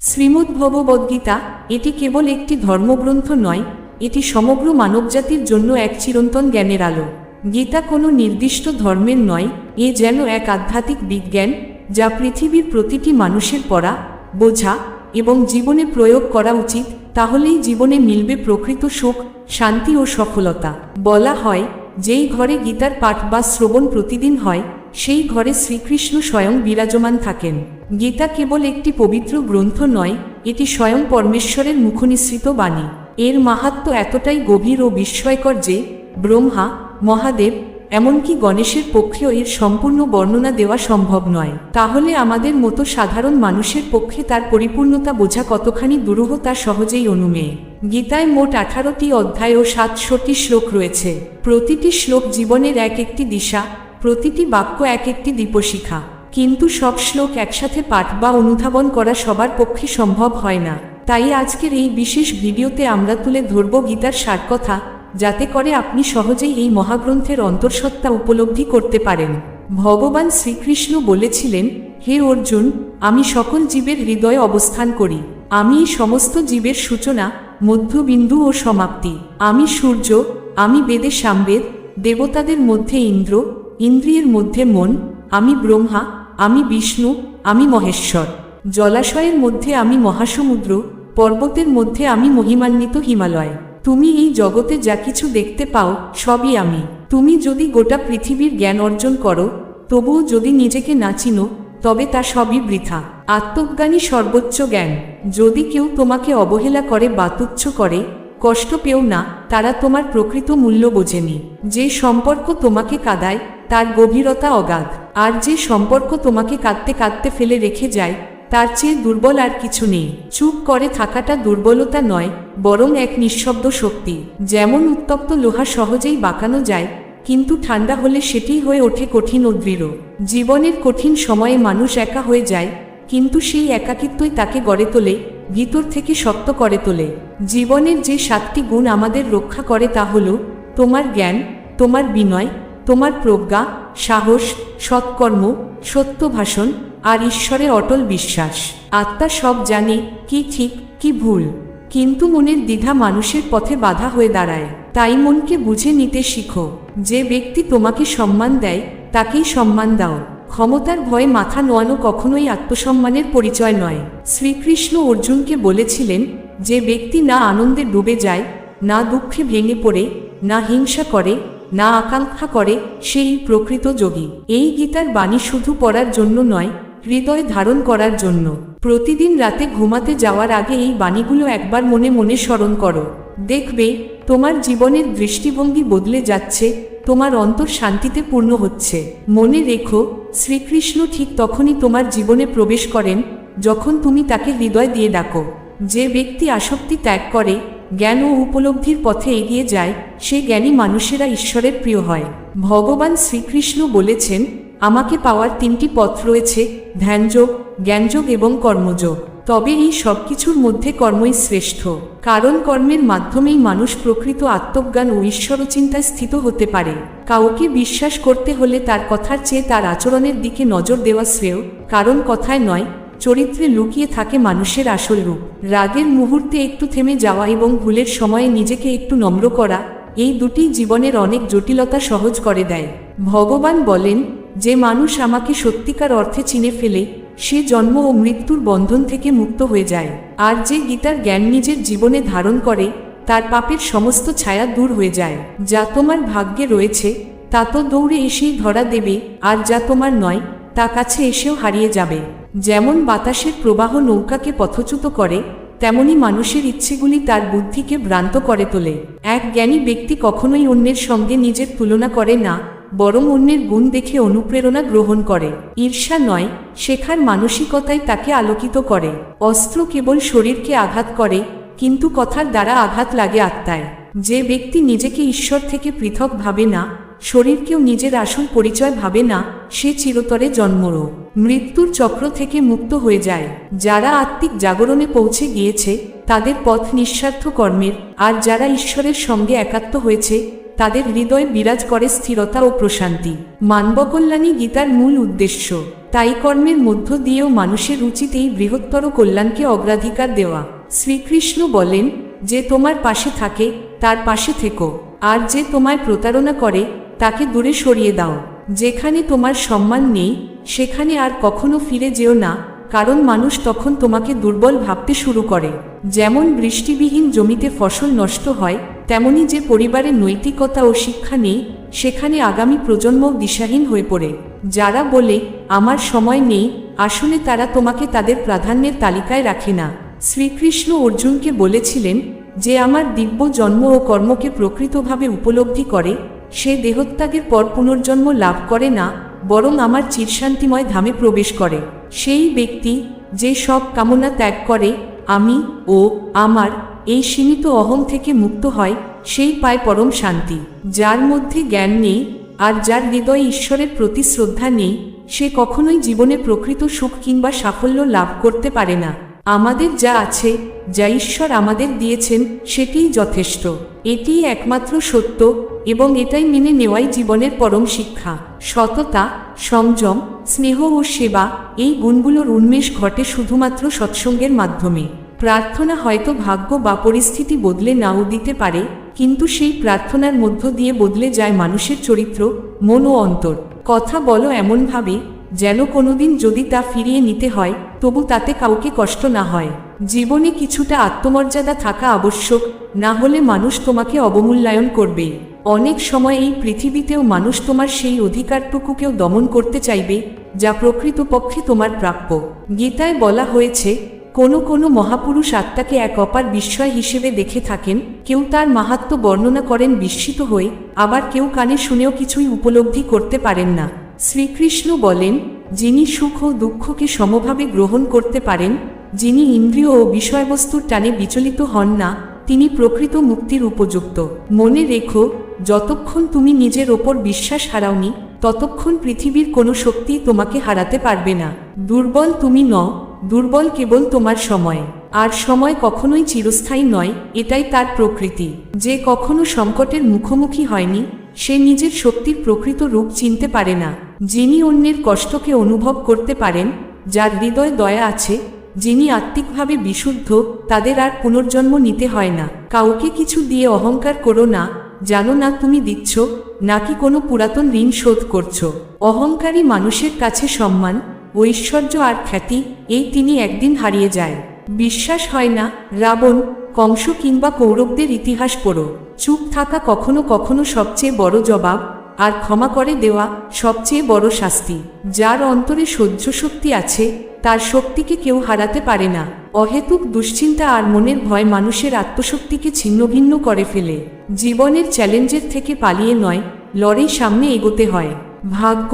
শ্রীমদ্ভগবদ্গীতা, এটি কেবল একটি ধর্মগ্রন্থ নয়, এটি সমগ্র মানবজাতির জন্য এক চিরন্তন জ্ঞানের আলো। গীতা কোনো নির্দিষ্ট ধর্মের নয়, এ যেন এক আধ্যাত্মিক বিজ্ঞান, যা পৃথিবীর প্রতিটি মানুষের পড়া, বোঝা এবং জীবনে প্রয়োগ করা উচিত, তাহলেই জীবনে মিলবে প্রকৃত সুখ, শান্তি ও সফলতা। বলা হয়, যেই ঘরে গীতার পাঠ বা শ্রবণ প্রতিদিন হয় সেই ঘরে শ্রীকৃষ্ণ স্বয়ং বিরাজমান থাকেন। গীতা কেবল একটি পবিত্র গ্রন্থ নয়, এটি স্বয়ং পরমেশ্বরের মুখনিসৃত বাণী। এর মাহাত্ম এতটাই গভীর ও বিস্ময়কর যে, ব্রহ্মা, মহাদেব, এমনকি গণেশের পক্ষেও এর সম্পূর্ণ বর্ণনা দেওয়া সম্ভব নয়। তাহলে আমাদের মতো সাধারণ মানুষের পক্ষে তার পরিপূর্ণতা বোঝা কতখানি দুরূহ তা সহজেই অনুমেয় গীতায় মোট আঠারোটি অধ্যায় ও সাতশোটি শ্লোক রয়েছে। প্রতিটি শ্লোক জীবনের এক একটি দিশা প্রতিটি বাক্য এক একটি দীপশিখা কিন্তু সব শ্লোক একসাথে পাঠ বা অনুধাবন করা সবার পক্ষে সম্ভব হয় না। তাই আজকের এই বিশেষ ভিডিওতে আমরা তুলে ধরব গীতার সার কথা যাতে করে আপনি সহজেই এই মহাগ্রন্থের অন্তঃসত্ত্বা উপলব্ধি করতে পারেন। ভগবান শ্রীকৃষ্ণ বলেছিলেন, হে অর্জুন, আমি সকল জীবের হৃদয়ে অবস্থান করি। আমি সমস্ত জীবের সূচনা, মধ্যবিন্দু ও সমাপ্তি। আমি সূর্য, আমি বেদে সামবেদ, দেবতাদের মধ্যে ইন্দ্র ইন্দ্রিয়ের মধ্যে মন, আমি ব্রহ্মা, আমি বিষ্ণু, আমি মহেশ্বর। জলাশয়ের মধ্যে আমি মহাসমুদ্র, পর্বতের মধ্যে আমি মহিমান্বিত হিমালয়। তুমি এই জগতে যা কিছু দেখতে পাও, সবই আমি। তুমি যদি গোটা পৃথিবীর জ্ঞান অর্জন করো, তবুও যদি নিজেকে না চিনো, তবে তা সবই বৃথা। আত্মজ্ঞানী সর্বোচ্চ জ্ঞান। যদি কেউ তোমাকে অবহেলা করে বা তুচ্ছ করে, কষ্ট পেও না, তারা তোমার প্রকৃত মূল্য বোঝেনি। যে সম্পর্ক তোমাকে কাদায় তার গভীরতা অগাধ। আর যে সম্পর্ক তোমাকে কাঁদতে কাঁদতে ফেলে রেখে যায়, তার চেয়ে দুর্বল আর কিছু নেই। চুপ করে থাকাটা দুর্বলতা নয়, বরং এক নিঃশব্দ শক্তি। যেমন উত্তপ্ত লোহা সহজেই বাঁকানো যায়, কিন্তু ঠান্ডা হলে সেটিই হয়ে ওঠে কঠিন ও দৃঢ়। জীবনের কঠিন সময়ে মানুষ একা হয়ে যায়, কিন্তু সেই একাকিত্বই তাকে গড়ে তোলে, ভিতর থেকে শক্ত করে তোলে। জীবনের যে সাতটি গুণ আমাদের রক্ষা করে তা হল, তোমার জ্ঞান, তোমার বিনয় তোমার প্রজ্ঞা, সাহস, সৎকর্ম সত্য ভাষণ আর ঈশ্বরে অটল বিশ্বাস। আত্মা সব জানে কি ঠিক, কি ভুল। কিন্তু মনের দ্বিধা মানুষের পথে বাধা হয়ে দাঁড়ায়। তাই মনকে বুঝে নিতে শিখো। যে ব্যক্তি তোমাকে সম্মান দেয়, তাকেই সম্মান দাও। ক্ষমতার ভয়ে মাথা নোয়ানো কখনোই আত্মসম্মানের পরিচয় নয়। শ্রীকৃষ্ণ অর্জুনকে বলেছিলেন, যে ব্যক্তি না আনন্দে ডুবে যায়, না দুঃখে ভেঙে পড়ে, না হিংসা করে না আকাঙ্ক্ষা করে সেই প্রকৃত যোগী। এই গীতার বাণী শুধু পড়ার জন্য নয়, হৃদয় ধারণ করার জন্য। প্রতিদিন রাতে ঘুমাতে যাওয়ার আগে এই বাণীগুলো একবার মনে মনে স্মরণ করো। দেখবে, তোমার জীবনের দৃষ্টিভঙ্গি বদলে যাচ্ছে, তোমার অন্তর শান্তিতে পূর্ণ হচ্ছে। মনে রেখো, শ্রীকৃষ্ণ ঠিক তখনই তোমার জীবনে প্রবেশ করেন, যখন তুমি তাকে হৃদয় দিয়ে ডাকো। যে ব্যক্তি আসক্তি ত্যাগ করে জ্ঞান ও উপলব্ধির পথে এগিয়ে যায়, সে জ্ঞানী মানুষেরা ঈশ্বরের প্রিয় হয়। ভগবান শ্রীকৃষ্ণ বলেছেন, আমাকে পাওয়ার তিনটি পথ রয়েছে, ধ্যানযোগ, জ্ঞানযোগ এবং কর্মযোগ। তবে এই সব কিছুর মধ্যে কর্মই শ্রেষ্ঠ। কারণ কর্মের মাধ্যমেই মানুষ প্রকৃত আত্মজ্ঞান ও ঈশ্বরচিন্তায় স্থিত হতে পারে। কাউকে বিশ্বাস করতে হলে তার কথার চেয়ে তার আচরণের দিকে নজর দেওয়া শ্রেয়, কারণ কথায় নয় চরিত্রে লুকিয়ে থাকে মানুষের আসল রূপ। রাগের মুহূর্তে একটু থেমে যাওয়া এবং ভুলের সময়ে নিজেকে একটু নম্র করা, এই দুটি জীবনের অনেক জটিলতা সহজ করে দেয়। ভগবান বলেন, যে মানুষ আমাকে সত্যিকার অর্থে চিনে ফেলে, সে জন্ম ও মৃত্যুর বন্ধন থেকে মুক্ত হয়ে যায়। আর যে গীতার জ্ঞান নিজের জীবনে ধারণ করে, তার পাপের সমস্ত ছায়া দূর হয়ে যায়। যা তোমার ভাগ্যে রয়েছে, তা তো দৌড়ে এসেই ধরা দেবে, আর যা তোমার নয়, তা কাছে এসেও হারিয়ে যাবে। যেমন বাতাসের প্রবাহ নৌকাকে পথচ্যুত করে, তেমনি মানুষের ইচ্ছেগুলি তার বুদ্ধিকে ভ্রান্ত করে তোলে। এক জ্ঞানী ব্যক্তি কখনোই অন্যের সঙ্গে নিজের তুলনা করে না, বরং অন্যের গুণ দেখে অনুপ্রেরণা গ্রহণ করে। ঈর্ষা নয়, শেখার মানসিকতাই তাকে আলোকিত করে। অস্ত্র কেবল শরীরকে আঘাত করে, কিন্তু কথার দ্বারা আঘাত লাগে আত্মায়। যে ব্যক্তি নিজেকে ঈশ্বর থেকে পৃথক ভাবে না শরীরকেও নিজের আসল পরিচয় ভাবে না, সে চিরতরে জন্মরো মৃত্যুর চক্র থেকে মুক্ত হয়ে যায়। যারা আত্মিক জাগরণে পৌঁছে গিয়েছে, তাদের পথ নিঃস্বার্থ কর্মের, আর যারা ঈশ্বরের সঙ্গে একাত্ম হয়েছে, তাদের হৃদয়ে বিরাজ করে স্থিরতা ও প্রশান্তি। মানবকল্যাণী গীতার মূল উদ্দেশ্য। তাই কর্মের মধ্য দিয়েও মানুষের উচিত এই বৃহত্তর কল্যাণকে অগ্রাধিকার দেওয়া। শ্রীকৃষ্ণ বলেন, যে তোমার পাশে থাকে, তার পাশে থেকো। আর যে তোমায় প্রতারণা করে তাকে দূরে সরিয়ে দাও। যেখানে তোমার সম্মান নেই, সেখানে আর কখনো ফিরে যেও না, কারণ মানুষ তখন তোমাকে দুর্বল ভাবতে শুরু করে। যেমন বৃষ্টিবিহীন জমিতে ফসল নষ্ট হয়, তেমনি যে পরিবারে নৈতিকতা ও শিক্ষা নেই, সেখানে আগামী প্রজন্ম দিশাহীন হয়ে পড়ে। যারা বলে, আমার সময় নেই, আসলে তারা তোমাকে তাদের প্রাধান্যের তালিকায় রাখে না। শ্রীকৃষ্ণ অর্জুনকে বলেছিলেন যে, আমার দিব্য জন্ম ও কর্মকে প্রকৃতভাবে উপলব্ধি করে সে দেহত্যাগের পর পুনর্জন্ম লাভ করে না, বরং আমার চিরশান্তিময় ধামে প্রবেশ করে। সেই ব্যক্তি যে সব কামনা ত্যাগ করে, আমি ও আমার এই সীমিত অহং থেকে মুক্ত হয়, সেই পায় পরম শান্তি। যার মধ্যে জ্ঞান নেই, আর যার হৃদয়ে ঈশ্বরের প্রতি শ্রদ্ধা নেই, সে কখনোই জীবনে প্রকৃত সুখ কিংবা সাফল্য লাভ করতে পারে না। আমাদের যা আছে, যা ঈশ্বর আমাদের দিয়েছেন, সেটিই যথেষ্ট। এটিই একমাত্র সত্য এবং এটাই মেনে নেওয়াই জীবনের পরম শিক্ষা। সততা, সংযম, স্নেহ ও সেবা, এই গুণগুলোর উন্মেষ ঘটে শুধুমাত্র সৎসঙ্গের মাধ্যমে। প্রার্থনা হয়তো ভাগ্য বা পরিস্থিতি বদলে নাও দিতে পারে, কিন্তু সেই প্রার্থনার মধ্য দিয়ে বদলে যায় মানুষের চরিত্র, মন ও অন্তর। কথা বলো এমনভাবে, যেন কোনোদিন যদি তা ফিরিয়ে নিতে হয় তবু তাতে কাউকে কষ্ট না হয়। জীবনে কিছুটা আত্মমর্যাদা থাকা আবশ্যক, না হলে মানুষ তোমাকে অবমূল্যায়ন করবে। অনেক সময় এই পৃথিবীতেও মানুষ তোমার সেই অধিকারটুকুকেও দমন করতে চাইবে, যা প্রকৃতপক্ষে তোমার প্রাপ্য। গীতায় বলা হয়েছে, কোনো কোনো মহাপুরুষ আত্মাকে এক অপার বিস্ময় হিসেবে দেখে থাকেন, কেউ তার মাহাত্ম বর্ণনা করেন বিস্মিত হয়ে, আবার কেউ কানে শুনেও কিছুই উপলব্ধি করতে পারেন না। শ্রীকৃষ্ণ বলেন যিনি সুখ ও দুঃখকে সমভাবে গ্রহণ করতে পারেন, যিনি ইন্দ্রিয় ও বিষয়বস্তুর টানে বিচলিত হন না, তিনি প্রকৃত মুক্তির উপযুক্ত। মনে রেখো, যতক্ষণ তুমি নিজের ওপর বিশ্বাস হারাওনি, ততক্ষণ পৃথিবীর কোনো শক্তি তোমাকে হারাতে পারবে না। দুর্বল তুমি ন দুর্বল কেবল তোমার সময়। আর সময় কখনোই চিরস্থায়ী নয়, এটাই তার প্রকৃতি। যে কখনো সংকটের মুখোমুখি হয়নি, সে নিজের শক্তির প্রকৃত রূপ চিনতে পারে না। যিনি অন্যের কষ্টকে অনুভব করতে পারেন, যার হৃদয় দয়া আছে, যিনি আত্মিকভাবে বিশুদ্ধ, তাদের আর পুনর্জন্ম নিতে হয় না। কাউকে কিছু দিয়ে অহংকার করো না, জানো না তুমি দিচ্ছ, নাকি কোনো পুরাতন ঋণ শোধ করছ। অহংকারী মানুষের কাছে সম্মান, ঐশ্বর্য আর খ্যাতি, এই তিনি একদিন হারিয়ে যায়। বিশ্বাস হয় না, রাবণ, কংস কিংবা কৌরবদের ইতিহাস পড়ো। চুপ থাকা কখনো কখনো সবচেয়ে বড় জবাব আর ক্ষমা করে দেওয়া সবচেয়ে বড় শাস্তি। যার অন্তরে সহ্য শক্তি আছে, তার শক্তিকে কেউ হারাতে পারে না। অহেতুক দুশ্চিন্তা আর মনের ভয় মানুষের আত্মশক্তিকে ছিন্নভিন্ন করে ফেলে। জীবনের চ্যালেঞ্জের থেকে পালিয়ে নয়, লড়াই সামনে এগোতে হয়। ভাগ্য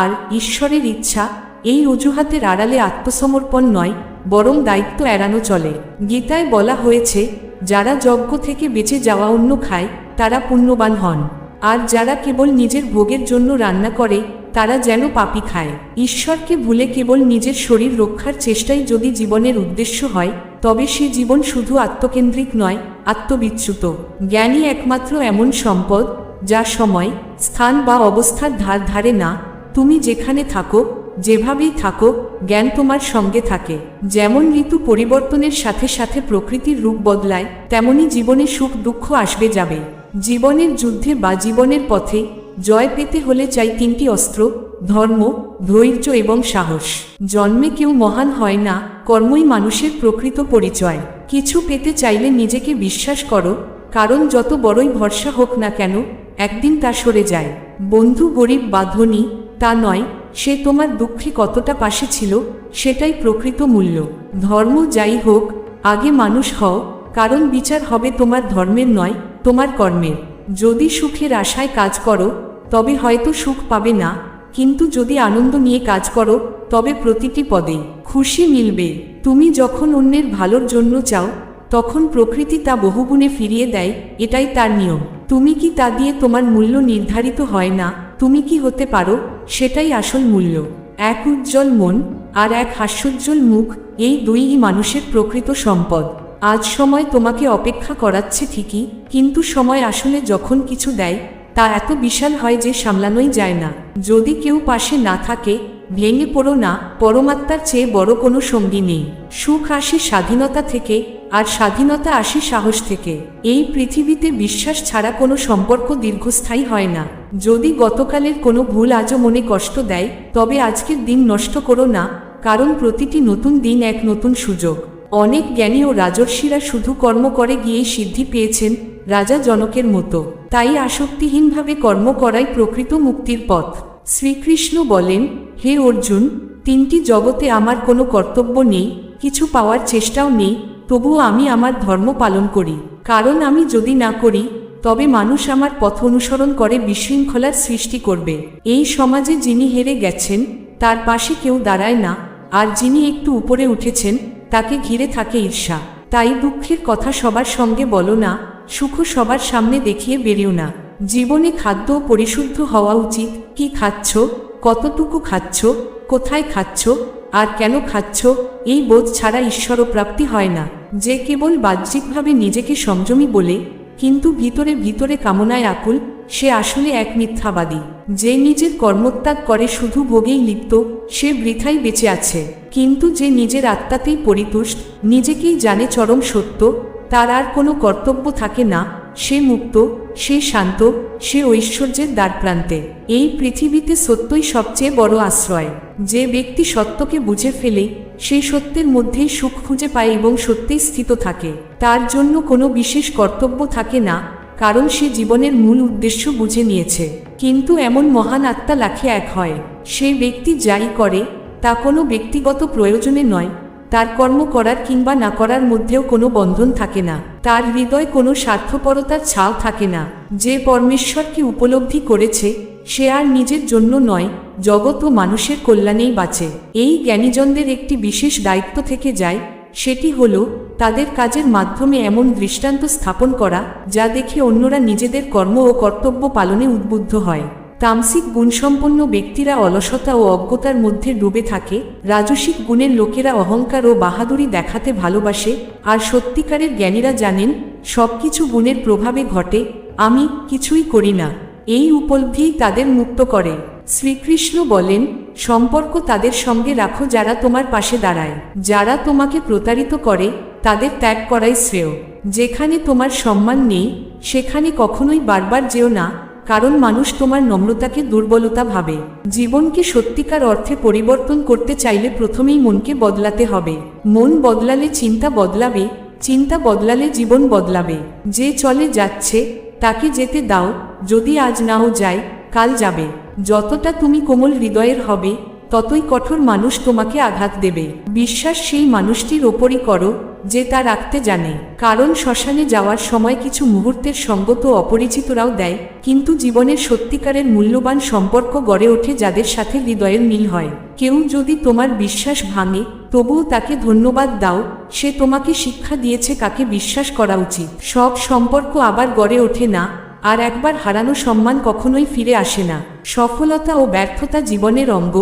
আর ঈশ্বরের ইচ্ছা এই অজুহাতের আড়ালে আত্মসমর্পণ নয়, বরং দায়িত্ব এড়ানো চলে। গীতায় বলা হয়েছে, যারা যজ্ঞ থেকে বেঁচে যাওয়া অন্য খায়, তারা পুণ্যবান হন। আর যারা কেবল নিজের ভোগের জন্য রান্না করে, তারা যেন পাপি খায়। ঈশ্বরকে ভুলে কেবল নিজের শরীর রক্ষার চেষ্টাই যদি জীবনের উদ্দেশ্য হয়, তবে সে জীবন শুধু আত্মকেন্দ্রিক নয়, আত্মবিচ্যুত। জ্ঞানী একমাত্র এমন সম্পদ, যা সময়, স্থান বা অবস্থার ধার ধারে না। তুমি যেখানে থাকো, যেভাবেই থাকো, জ্ঞান তোমার সঙ্গে থাকে। যেমন ঋতু পরিবর্তনের সাথে সাথে প্রকৃতির রূপ বদলায়, তেমনি জীবনে সুখ দুঃখ আসবে যাবে। জীবনের যুদ্ধে বা জীবনের পথে জয় পেতে হলে চাই তিনটি অস্ত্র, ধর্ম, ধৈর্য এবং সাহস। জন্মে কেউ মহান হয় না, কর্মই মানুষের প্রকৃত পরিচয়। কিছু পেতে চাইলে নিজেকে বিশ্বাস করো, কারণ যত বড়ই ভরসা হোক না কেন, একদিন তা সরে যায়। বন্ধু, গরিব বা ধনী, তা নয়, সে তোমার দুঃখে কতটা পাশে ছিল, সেটাই প্রকৃত মূল্য। ধর্ম যাই হোক, আগে মানুষ হও, কারণ বিচার হবে তোমার ধর্মের নয় তোমার কর্মের। যদি সুখের আশায় কাজ করো, তবে হয়তো সুখ পাবে না, কিন্তু যদি আনন্দ নিয়ে কাজ করো, তবে প্রতিটি পদে খুশি মিলবে। তুমি যখন অন্যের ভালোর জন্য চাও, তখন প্রকৃতি তা বহুগুণে ফিরিয়ে দেয়, এটাই তার নিয়ম। তুমি কি তা দিয়ে তোমার মূল্য নির্ধারিত হয় না? তুমি কি হতে পারো? সেটাই আসল মূল্য। এক উজ্জ্বল মন আর এক হাস্যোজ্জ্বল মুখ, এই দুইই মানুষের প্রকৃত সম্পদ। আজ সময় তোমাকে অপেক্ষা করাচ্ছে ঠিকই, কিন্তু সময় আসলে যখন কিছু দেয়, তা এত বিশাল হয় যে সামলানোই যায় না। যদি কেউ পাশে না থাকে, ভেঙে পড়ো না, পরমাত্মার চেয়ে বড় কোনো সঙ্গী নেই। সুখ আসে স্বাধীনতা থেকে, আর স্বাধীনতা আসে সাহস থেকে। এই পৃথিবীতে বিশ্বাস ছাড়া কোনো সম্পর্ক দীর্ঘস্থায়ী হয় না। যদি গতকালের কোনো ভুল আজও মনে কষ্ট দেয়, তবে আজকের দিন নষ্ট করো না, কারণ প্রতিটি নতুন দিন এক নতুন সুযোগ। অনেক জ্ঞানী ও রাজর্ষিরা শুধু কর্ম করে গিয়েই সিদ্ধি পেয়েছেন, রাজা জনকের মতো। তাই আসক্তিহীনভাবে কর্ম করাই প্রকৃত মুক্তির পথ। শ্রীকৃষ্ণ বলেন, হে অর্জুন, তিনটি জগতে আমার কোনো কর্তব্য নেই, কিছু পাওয়ার চেষ্টাও নেই, তবুও আমি আমার ধর্ম পালন করি। কারণ আমি যদি না করি, তবে মানুষ আমার পথ অনুসরণ করে বিশৃঙ্খলার সৃষ্টি করবে। এই সমাজে যিনি হেরে গেছেন, তার পাশে কেউ দাঁড়ায় না, আর যিনি একটু উপরে উঠেছেন তাকে ঘিরে থাকে ঈর্ষা। তাই দুঃখের কথা সবার সঙ্গে বলো না, সুখ সবার সামনে দেখিয়ে বেরিও না। জীবনে খাদ্য পরিশুদ্ধ হওয়া উচিত। কি খাচ্ছ? কতটুকু খাচ্ছ? কোথায় খাচ্ছ? আর কেন খাচ্ছ? এই বোধ ছাড়া ঈশ্বর প্রাপ্তি হয় না। যে কেবল বাহ্যিকভাবে নিজেকে সংযমী বলে, কিন্তু ভিতরে ভিতরে কামনায় আকুল, সে আসলে এক মিথ্যাবাদী। যে নিজের কর্মত্যাগ করে শুধু ভোগেই লিপ্ত, সে বৃথাই বেঁচে আছে। কিন্তু যে নিজের আত্মাতেই পরিতুষ্ট, নিজেকেই জানে চরম সত্য, তার আর কোনো কর্তব্য থাকে না, সে মুক্ত, সে শান্ত, সে ঐশ্বর্যের দ্বারপ্রান্তে। এই পৃথিবীতে সত্যই সবচেয়ে বড় আশ্রয়। যে ব্যক্তি সত্যকে বুঝে ফেলে সেই সত্যের মধ্যেই সুখ খুঁজে পায় এবং সত্যেই স্থিত থাকে। তার জন্য কোনো বিশেষ কর্তব্য থাকে না কারণ সে জীবনের মূল উদ্দেশ্য বুঝে নিয়েছে। কিন্তু এমন মহান আত্মা লাখে এক হয়। সেই ব্যক্তি যাই করে, তা কোনো ব্যক্তিগত প্রয়োজনে নয়। তার কর্ম করার কিংবা না করার মধ্যেও কোনো বন্ধন থাকে না। তার হৃদয় কোনো স্বার্থপরতার ছাও থাকে না। যে পরমেশ্বরকে উপলব্ধি করেছে, সে আর নিজের জন্য নয়, জগৎ ও মানুষের কল্যাণেই বাঁচে। এই জ্ঞানীজনদের একটি বিশেষ দায়িত্ব থেকে যায়, সেটি হল তাদের কাজের মাধ্যমে এমন দৃষ্টান্ত স্থাপন করা, যা দেখে অন্যরা নিজেদের কর্ম ও কর্তব্য পালনে উদ্বুদ্ধ হয়। তামসিক গুণসম্পন্ন ব্যক্তিরা অলসতা ও অজ্ঞতার মধ্যে ডুবে থাকে, রাজসিক গুণের লোকেরা অহংকার ও বাহাদুরি দেখাতে ভালোবাসে, আর সত্যিকারের জ্ঞানীরা জানেন, সবকিছু গুণের প্রভাবে ঘটে, আমি কিছুই করি না। এই উপলব্ধিই তাদের মুক্ত করে। শ্রীকৃষ্ণ বলেন, সম্পর্ক তাদের সঙ্গে রাখো যারা তোমার পাশে দাঁড়ায়। যারা তোমাকে প্রতারিত করে তাদের ত্যাগ করাই শ্রেয়। যেখানে তোমার সম্মান নেই, সেখানে কখনোই বারবার যেও না, কারণ মানুষ তোমার নম্রতাকে দুর্বলতা ভাবে। জীবনকে সত্যিকার অর্থে পরিবর্তন করতে চাইলে প্রথমেই মনকে বদলাতে হবে। মন বদলালে চিন্তা বদলাবে, চিন্তা বদলালে জীবন বদলাবে। যে চলে যাচ্ছে, তাকে যেতে দাও, যদি আজ নাও যায়, কাল যাবে। যতটা তুমি কোমল হৃদয়ের হবে ততই কঠোর মানুষ তোমাকে আঘাত দেবে। বিশ্বাস সেই মানুষটির ওপরই করো, যে তা রাখতে জানে। কারণ শ্মশানে যাওয়ার সময় কিছু মুহূর্তের সঙ্গত অপরিচিতরাও দেয়, কিন্তু জীবনের সত্যিকারের মূল্যবান সম্পর্ক গড়ে ওঠে যাদের সাথে হৃদয়ের মিল হয়। কেউ যদি তোমার বিশ্বাস ভাঙে, তবুও তাকে ধন্যবাদ দাও, সে তোমাকে শিক্ষা দিয়েছে কাকে বিশ্বাস করা উচিত। সব সম্পর্ক আবার গড়ে ওঠে না, আর একবার হারানো সম্মান কখনোই ফিরে আসে না। সফলতা ও ব্যর্থতা জীবনের অঙ্গ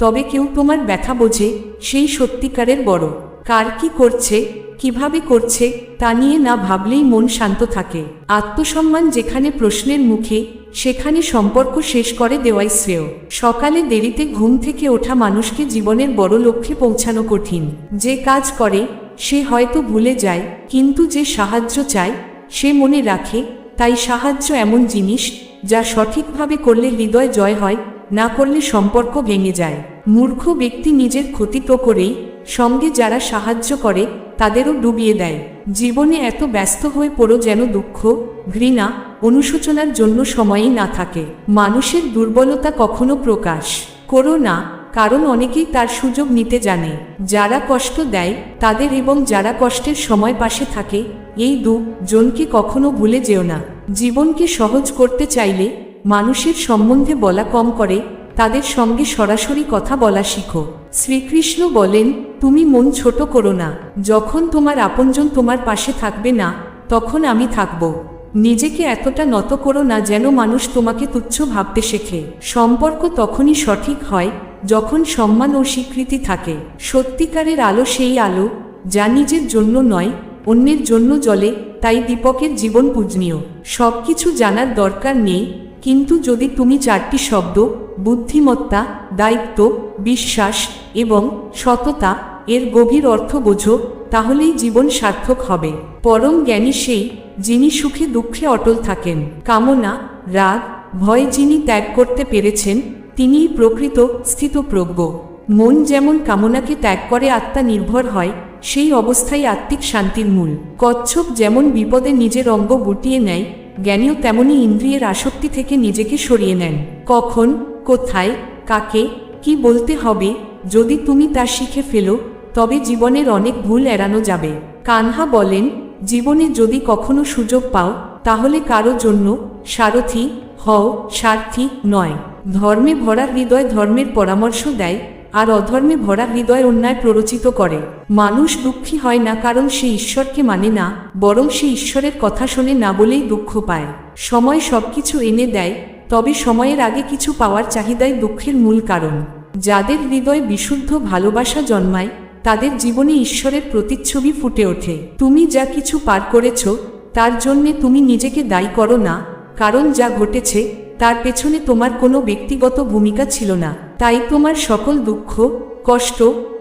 তবে কেউ তোমার ব্যথা বোঝে, সেই সত্যিকারের বড়। কার কি করছে, কীভাবে করছে, তা নিয়ে না ভাবলেই মন শান্ত থাকে। আত্মসম্মান যেখানে প্রশ্নের মুখে, সেখানে সম্পর্ক শেষ করে দেওয়াই শ্রেয়। সকালে দেরিতে ঘুম থেকে ওঠা মানুষকে জীবনের বড় লক্ষ্যে পৌঁছানো কঠিন। যে কাজ করে, সে হয়তো ভুলে যায়, কিন্তু যে সাহায্য চায়, সে মনে রাখে, তাই সাহায্য এমন জিনিস, যা সঠিকভাবে করলে হৃদয় জয় হয়, না করলে সম্পর্ক ভেঙে যায়। মূর্খ ব্যক্তি নিজের ক্ষতি তো করেই সঙ্গে যারা সাহায্য করে তাদেরও ডুবিয়ে দেয়। জীবনে এত ব্যস্ত হয়ে পড়ো যেন দুঃখ, ঘৃণা, অনুশোচনার জন্য সময়ই না থাকে। মানুষের দুর্বলতা কখনো প্রকাশ করো না, কারণ অনেকেই তার সুযোগ নিতে জানে। যারা কষ্ট দেয়, তাদের এবং যারা কষ্টের সময় পাশে থাকে, এই দু জনকে কখনো ভুলে যেও না। জীবনকে সহজ করতে চাইলে মানুষের সম্বন্ধে বলা কম করে তাদের সঙ্গে সরাসরি কথা বলা শিখো। শ্রীকৃষ্ণ বলেন, তুমি মন ছোট করো না। যখন তোমার আপনজন তোমার পাশে থাকবে না, তখন আমি থাকব। নিজেকে এতটা নত করো না যেন মানুষ তোমাকে তুচ্ছ ভাবতে শেখে। সম্পর্ক তখনই সঠিক হয়, যখন সম্মান ও স্বীকৃতি থাকে। সত্যিকারের আলো সেই আলো, যা নিজের জন্য নয়, অন্যের জন্য জলে তাই দীপকের জীবন পূজনীয়। সব কিছু জানার দরকার নেই, কিন্তু যদি তুমি চারটি শব্দ বুদ্ধিমত্তা, দায়িত্ব, বিশ্বাস এবং সততা এর গভীর অর্থ বোঝো, তাহলেই জীবন সার্থক হবে। পরম জ্ঞানী সেই যিনি সুখে দুঃখে অটল থাকেন। কামনা, রাগ, ভয় যিনি ত্যাগ করতে পেরেছেন, তিনিই প্রকৃত স্থিতপ্রজ্ঞ। মন যেমন কামনাকে ত্যাগ করে আত্মা নির্ভর হয়, সেই অবস্থায় আত্মিক শান্তির মূল। কচ্ছপ যেমন বিপদে নিজের অঙ্গ গুটিয়ে নেয় জ্ঞানীও তেমনি ইন্দ্রিয়ের আসক্তি থেকে নিজেকে সরিয়ে নেন। কখন, কোথায়, কাকে, কি বলতে হবে, যদি তুমি তা শিখে ফেলো, তবে জীবনের অনেক ভুল এড়ানো যাবে। কানহা বলেন, জীবনে যদি কখনো সুযোগ পাও, তাহলে কারও জন্য সারথি হও স্বার্থী নয়। ধর্মে ভরা হৃদয় ধর্মের পরামর্শ দেয় আর অধর্মে ভরা হৃদয় অন্যায় প্ররোচিত করে। মানুষ দুঃখী হয় না কারণ সে ঈশ্বরকে মানে না, বরং সে ঈশ্বরের কথা শোনে না বলেই দুঃখ পায়। সময় সবকিছু এনে দেয়, তবে সময়ের আগে কিছু পাওয়ার চাহিদাই দুঃখের মূল কারণ। যাদের হৃদয় বিশুদ্ধ ভালোবাসা জন্মায়, তাদের জীবনে ঈশ্বরের প্রতিচ্ছবি ফুটে ওঠে। তুমি যা কিছু পার করেছ, তার জন্যে তুমি নিজেকে দায়ী করো না, কারণ যা ঘটেছে, তার পেছনে তোমার কোনো ব্যক্তিগত ভূমিকা ছিল না। তাই তোমার সকল দুঃখ, কষ্ট,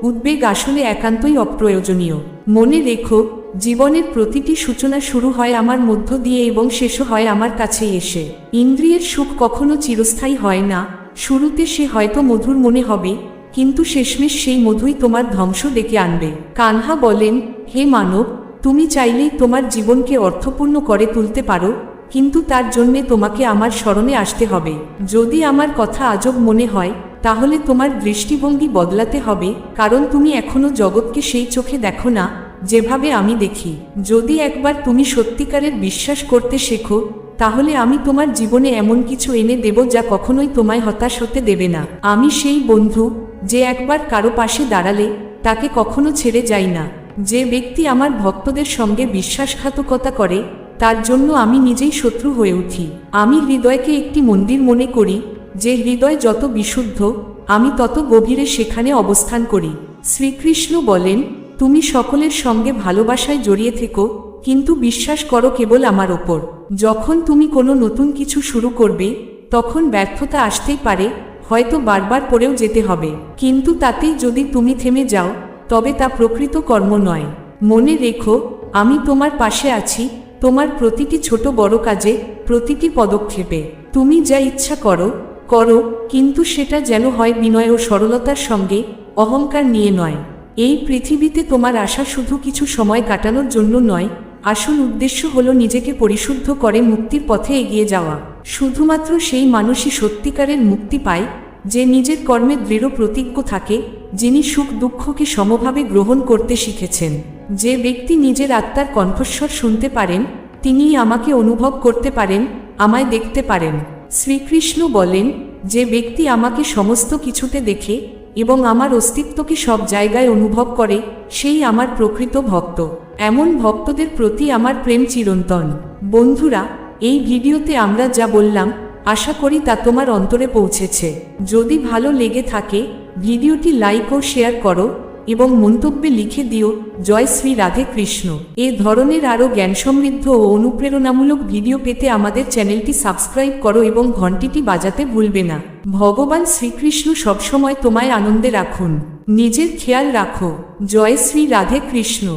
উদ্বেগ আসলে একান্তই অপ্রয়োজনীয়। মনে রেখো, জীবনের প্রতিটি সূচনা শুরু হয় আমার মধ্য দিয়ে এবং শেষও হয় আমার কাছে এসে। ইন্দ্রিয়ের সুখ কখনো চিরস্থায়ী হয় না। শুরুতে সে হয়তো মধুর মনে হবে, কিন্তু শেষমেশ সেই মধুই তোমার ধ্বংস ডেকে আনবে। কানহা বলেন, হে মানব, তুমি চাইলেই তোমার জীবনকে অর্থপূর্ণ করে তুলতে পারো, কিন্তু তার জন্যে তোমাকে আমার স্মরণে আসতে হবে। যদি আমার কথা আজব মনে হয় তাহলে তোমার দৃষ্টিভঙ্গি বদলাতে হবে, কারণ তুমি এখনও জগৎকে সেই চোখে দেখো না, যেভাবে আমি দেখি। যদি একবার তুমি সত্যিকারের বিশ্বাস করতে শেখো, তাহলে আমি তোমার জীবনে এমন কিছু এনে দেব যা কখনোই তোমায় হতাশ হতে দেবে না। আমি সেই বন্ধু, যে একবার কারও পাশে দাঁড়ালে, তাকে কখনো ছেড়ে যাই না। যে ব্যক্তি আমার ভক্তদের সঙ্গে বিশ্বাসঘাতকতা করে, তার জন্য আমি নিজেই শত্রু হয়ে উঠি। আমি হৃদয়কে একটি মন্দির মনে করি যে হৃদয় যত বিশুদ্ধ, আমি তত গভীরে সেখানে অবস্থান করি। শ্রীকৃষ্ণ বলেন, তুমি সকলের সঙ্গে ভালোবাসায় জড়িয়ে থেকো, কিন্তু বিশ্বাস করো কেবল আমার ওপর। যখন তুমি কোনো নতুন কিছু শুরু করবে, তখন ব্যর্থতা আসতেই পারে, হয়তো বারবার পরেও যেতে হবে। কিন্তু তাতেই যদি তুমি থেমে যাও, তবে তা প্রকৃত কর্ম নয়। মনে রেখো, আমি তোমার পাশে আছি, তোমার প্রতিটি ছোট বড় কাজে প্রতিটি পদক্ষেপে। তুমি যা ইচ্ছা করো করো, কিন্তু সেটা যেন হয় বিনয় ও সরলতার সঙ্গে, অহংকার নিয়ে নয়। এই পৃথিবীতে তোমার আশা শুধু কিছু সময় কাটানোর জন্য নয়, আসল উদ্দেশ্য হলো নিজেকে পরিশুদ্ধ করে মুক্তির পথে এগিয়ে যাওয়া। শুধুমাত্র সেই মানুষই সত্যিকারের মুক্তি পায়, যে নিজের কর্মে দৃঢ় প্রতিজ্ঞ থাকে, যিনি সুখ দুঃখকে সমভাবে গ্রহণ করতে শিখেছেন। যে ব্যক্তি নিজের আত্মার কণ্ঠস্বর শুনতে পারেন, তিনিই আমাকে অনুভব করতে পারেন, আমায় দেখতে পারেন। শ্রীকৃষ্ণ বলেন, যে ব্যক্তি আমাকে সমস্ত কিছুতে দেখে এবং আমার অস্তিত্বকে সব জায়গায় অনুভব করে, সেই আমার প্রকৃত ভক্ত। এমন ভক্তদের প্রতি আমার প্রেম চিরন্তন। বন্ধুরা, এই ভিডিওতে আমরা যা বললাম, আশা করি তা তোমার অন্তরে পৌঁছেছে। যদি ভালো লেগে থাকে, ভিডিওটি লাইক ও শেয়ার করো এবং মন্তব্যে লিখে দিও, জয় শ্রী রাধে কৃষ্ণ। এ ধরনের আরও জ্ঞান সমৃদ্ধ ও অনুপ্রেরণামূলক ভিডিও পেতে আমাদের চ্যানেলটি সাবস্ক্রাইব করো এবং ঘন্টিটি বাজাতে ভুলবে না। ভগবান শ্রীকৃষ্ণ সবসময় তোমায় আনন্দে রাখুন। নিজের খেয়াল রাখো, জয় শ্রী রাধে কৃষ্ণ।